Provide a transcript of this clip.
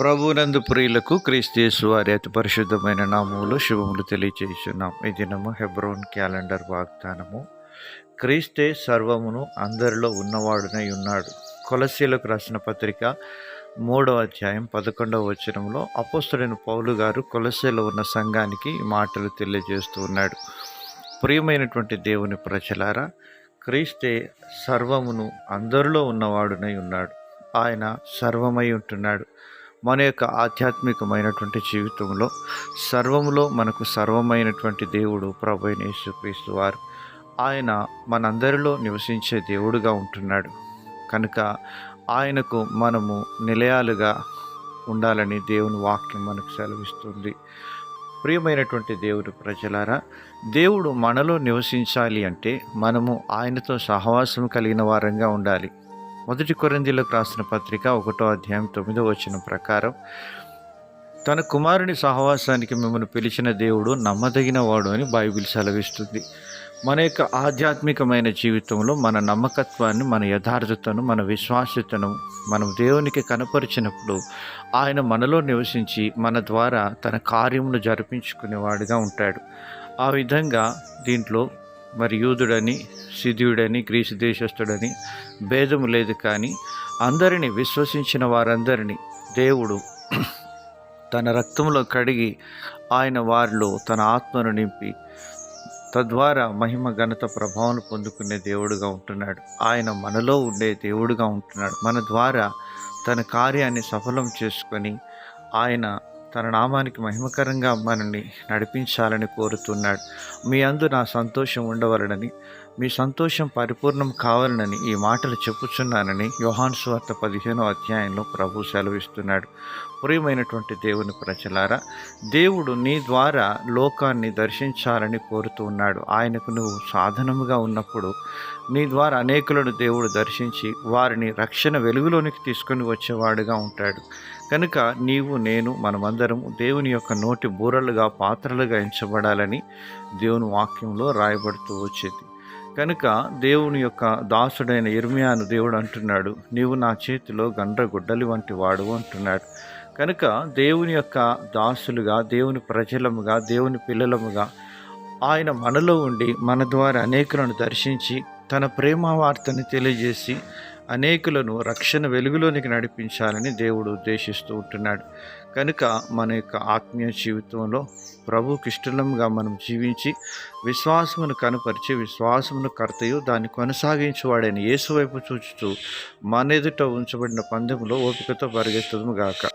ప్రభునందు ప్రియులకు క్రీస్తు వారి అతి పరిశుద్ధమైన నామములు శుభములు తెలియచేస్తున్నాం ఈ దినము హెబ్రోన్ క్యాలెండర్ వాగ్దానము. క్రీస్తే సర్వమును అందరిలో ఉన్నవాడునై ఉన్నాడు. కొలసీలకు రాసిన పత్రిక మూడవ అధ్యాయం పదకొండవ వచనంలో అపోస్తుడైన పౌలు గారు కొలసీలో ఉన్న సంఘానికి ఈ మాటలు తెలియజేస్తూ ఉన్నాడు. ప్రియమైనటువంటి దేవుని ప్రజలారా క్రీస్తే సర్వమును అందరిలో ఉన్నవాడునై ఉన్నాడు. ఆయన సర్వమై ఉంటున్నాడు. మన యొక్క ఆధ్యాత్మికమైనటువంటి జీవితంలో సర్వంలో మనకు సర్వమైనటువంటి దేవుడు ప్రభు యేసుక్రీస్తు వారు ఆయన మనందరిలో నివసించే దేవుడుగా ఉంటున్నాడు. కనుక ఆయనకు మనము నిలయాలుగా ఉండాలని దేవుని వాక్యం మనకు సెలవిస్తుంది. ప్రియమైనటువంటి దేవుడు ప్రజలారా దేవుడు మనలో నివసించాలి అంటే మనము ఆయనతో సహవాసం కలిగిన వారంగా ఉండాలి. మొదటి కొరిందీలకు రాసిన పత్రిక ఒకటో అధ్యాయం తొమ్మిదో వచ్చిన ప్రకారం తన కుమారుని సహవాసానికి మిమ్మల్ని పిలిచిన దేవుడు నమ్మదగిన వాడు అని బైబిల్ సెలవిస్తుంది. మన యొక్క ఆధ్యాత్మికమైన జీవితంలో మన నమ్మకత్వాన్ని మన యథార్థతను మన విశ్వాసతను మనం దేవునికి కనపరిచినప్పుడు ఆయన మనలో నివసించి మన ద్వారా తన కార్యమును జరిపించుకునేవాడుగా ఉంటాడు. ఆ విధంగా దీంట్లో మరి యూదుడని సిధ్యుడని గ్రీసు దేశస్థుడని భేదము లేదు కానీ అందరినీ విశ్వసించిన వారందరినీ దేవుడు తన రక్తంలో కడిగి ఆయన వారిలో తన ఆత్మను నింపి తద్వారా మహిమ ఘనత ప్రభావం పొందుకునే దేవుడుగా ఉంటున్నాడు. ఆయన మనలో ఉండే దేవుడుగా ఉంటున్నాడు. మన ద్వారా తన కార్యాన్ని సఫలం చేసుకొని ఆయన తన నామానికి మహిమకరంగా మనల్ని నడిపించాలని కోరుతున్నాడు. మీ అందు నా సంతోషం ఉండవలనని మీ సంతోషం పరిపూర్ణం కావాలనని ఈ మాటలు చెప్పుచున్నానని యోహాన్ స్వార్త పదిహేనో అధ్యాయంలో ప్రభు సెలవిస్తున్నాడు. ప్రియమైనటువంటి దేవుని ప్రజలారా దేవుడు నీ ద్వారా లోకాన్ని దర్శించాలని కోరుతూ ఉన్నాడు. ఆయనకు నువ్వు సాధనముగా ఉన్నప్పుడు నీ ద్వారా అనేకులను దేవుడు దర్శించి వారిని రక్షణ వెలుగులోనికి తీసుకొని వచ్చేవాడుగా ఉంటాడు. కనుక నీవు నేను మనమందరం దేవుని యొక్క నోటి బూరలుగా పాత్రలుగా ఎంచబడాలని దేవుని వాక్యంలో రాయబడుతూ వచ్చేది. కనుక దేవుని యొక్క దాసుడైన ఇర్మియాను దేవుడు అంటున్నాడు నీవు నా చేతిలో గండ్రగుడ్డలి వంటి వాడు అంటున్నాడు. కనుక దేవుని యొక్క దాసులుగా దేవుని ప్రజలముగా దేవుని పిల్లలముగా ఆయన మనలో ఉండి మన ద్వారా అనేకులను దర్శించి తన ప్రేమ వార్తని తెలియజేసి అనేకులను రక్షణ వెలుగులోనికి నడిపించాలని దేవుడు ఉద్దేశిస్తూ ఉంటున్నాడు. కనుక మన యొక్క ఆత్మీయ జీవితంలో ప్రభుకి ఇష్టంగా మనం జీవించి విశ్వాసమును కనపరిచి విశ్వాసమును కర్తయు దాన్ని కొనసాగించేవాడైన యేసు వైపు చూచుతూ మన ఎదుట ఉంచబడిన పందెంలో ఓపికతో పరిగెత్తదుము గాక.